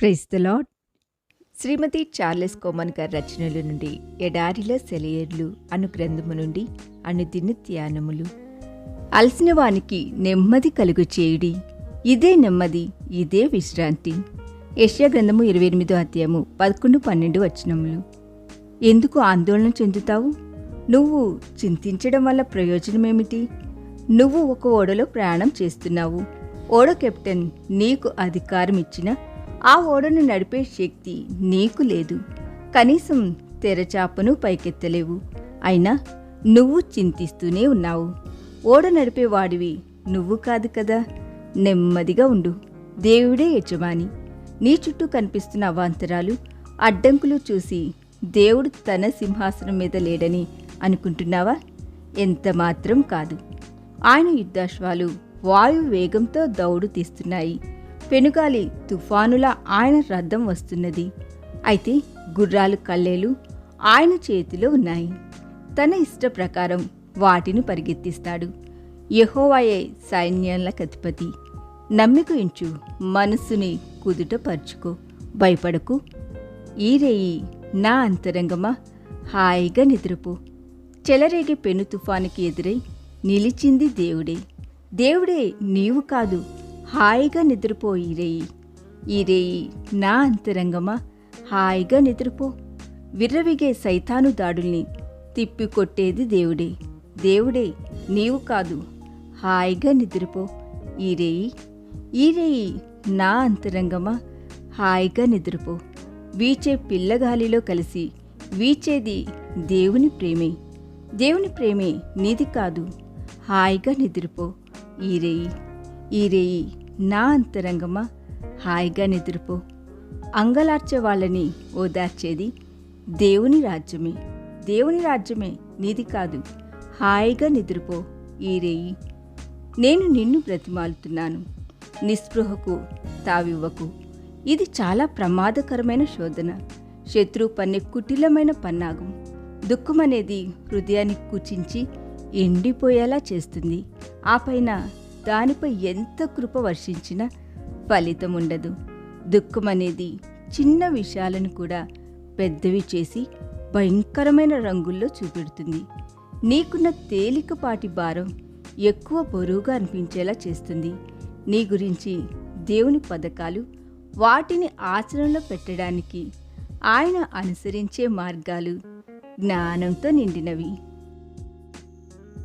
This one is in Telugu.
Praise the Lord Shrimati Charles Cowman గారి రచనల నుండి ఎడారిలో సెలయర్లు అను గ్రంథము నుండి అనుదిన ధ్యానములు. అలసిన వానికి నెమ్మది కలుగు చేయుడి. ఇదే నెమ్మది ఇదే విశ్రాంతి. యష్యా గ్రంథము ఇరవై ఎనిమిదో అధ్యాయము పదకొండు పన్నెండు వచనములు. ఎందుకు ఆందోళన చెందుతావు? నువ్వు చింతించడం వల్ల ప్రయోజనమేమిటి? నువ్వు ఒక ఓడలో ప్రయాణం చేస్తున్నావు. ఓడ కెప్టెన్ నీకు అధికారం ఇచ్చిన ఆ ఓడను నడిపే శక్తి నీకు లేదు. కనీసం తెరచాపను పైకెత్తలేవు. అయినా నువ్వు చింతిస్తూనే ఉన్నావు. ఓడ నడిపే వాడివి నువ్వు కాదు కదా. నెమ్మదిగా ఉండు. దేవుడే యజమాని. నీ చుట్టూ కనిపిస్తున్న అవాంతరాలు అడ్డంకులు చూసి దేవుడు తన సింహాసనం మీద లేడని అనుకుంటున్నావా? ఎంత మాత్రం కాదు. ఆయన యుద్ధాశ్వాలు వాయు వేగంతో దౌడు తీస్తున్నాయి. పెనుగాలి తుఫానులా ఆయన రథం వస్తున్నది. అయితే గుర్రాలు కళ్ళేలు ఆయన చేతిలో ఉన్నాయి. తన ఇష్ట ప్రకారం వాటిని పరిగెత్తిస్తాడు. యహోవాయే సైన్యాల కతిపతి నమ్మిక ఇంచు మనస్సుని కుదుట పరుచుకో భయపడకు. ఈ రేయి నా అంతరంగమా? హాయిగా నిద్రపో. చెలరేగే పెను తుఫానుకి ఎదురై నిలిచింది దేవుడే. దేవుడే నీవు కాదు హాయిగా నిద్రపో ఈ రేయి ఈ రేయి నా అంతరంగమా? హాయిగా నిద్రపో. విర్రవిగే సైతాను దాడుల్ని తిప్పికొట్టేది దేవుడే. దేవుడే నీవు కాదు. హాయిగా నిద్రపో. ఈ రేయి ఈ రేయి నా అంతరంగమా? హాయిగా నిద్రపో. వీచే పిల్లగాలిలో కలిసి వీచేది దేవుని ప్రేమే. దేవుని ప్రేమే నీది కాదు. హాయిగా నిద్రపో. ఈ రేయి ఈ రేయి నా అంతరంగమా? హాయిగా నిద్రపో. అంగలార్చే వాళ్ళని ఓదార్చేది దేవుని రాజ్యమే. దేవుని రాజ్యమే నీది కాదు. హాయిగా నిద్రపో ఈ రేయి నేను నిన్ను బ్రతిమాలుతున్నాను. నిస్పృహకు తావివ్వకు. ఇది చాలా ప్రమాదకరమైన శోధన. శత్రువు పన్నే కుటిలమైన పన్నాగం. దుఃఖం అనేది హృదయాన్ని కుచించి ఎండిపోయేలా చేస్తుంది. ఆ పైన దానిపై ఎంత కృప వర్షించినా ఫలితం ఉండదు. దుఃఖం అనేది చిన్న విషయాలను కూడా పెద్దవి చేసి భయంకరమైన రంగుల్లో చూపెడుతుంది. నీకున్న తేలికపాటి భారం ఎక్కువ బరువుగా అనిపించేలా చేస్తుంది. నీ గురించి దేవుని పథకాలు వాటిని ఆచరణలో పెట్టడానికి ఆయన అనుసరించే మార్గాలు జ్ఞానంతో నిండినవి.